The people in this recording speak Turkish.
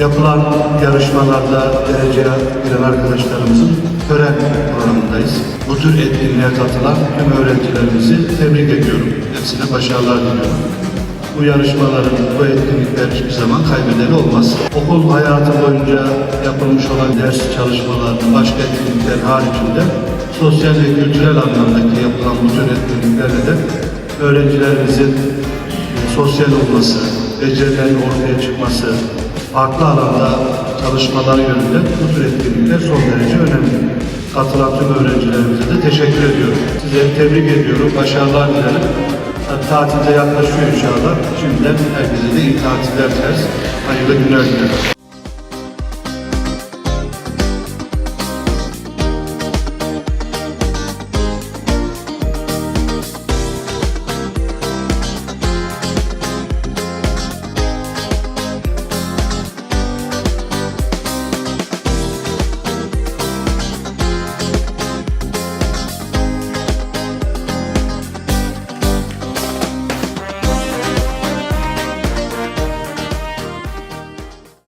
Yapılan yarışmalarda dereceye giren arkadaşlarımızın tören programındayız. Bu tür etkinliğe katılan tüm öğrencilerimizi tebrik ediyorum. Hepsine başarılar diliyorum. Bu yarışmaların, bu etkinlikler hiçbir zaman kaybedeli olmaz. Okul hayatı boyunca yapılmış olan ders çalışmalarının başka etkinlikler haricinde sosyal ve kültürel anlamdaki yapılan bu tür etkinliklerle de öğrencilerimizin sosyal olması, becerilerin ortaya çıkması, farklı alanda çalışmalar yönünde bu tür etkinlikler son derece önemli. Katılan tüm öğrencilerimize de teşekkür ediyorum. Size tebrik ediyorum, başarılar dilerim. Tatilde yaklaşıyor inşallah. Şimdiden herkese de iyi tatiller dileriz. Hayırlı günler dilerim.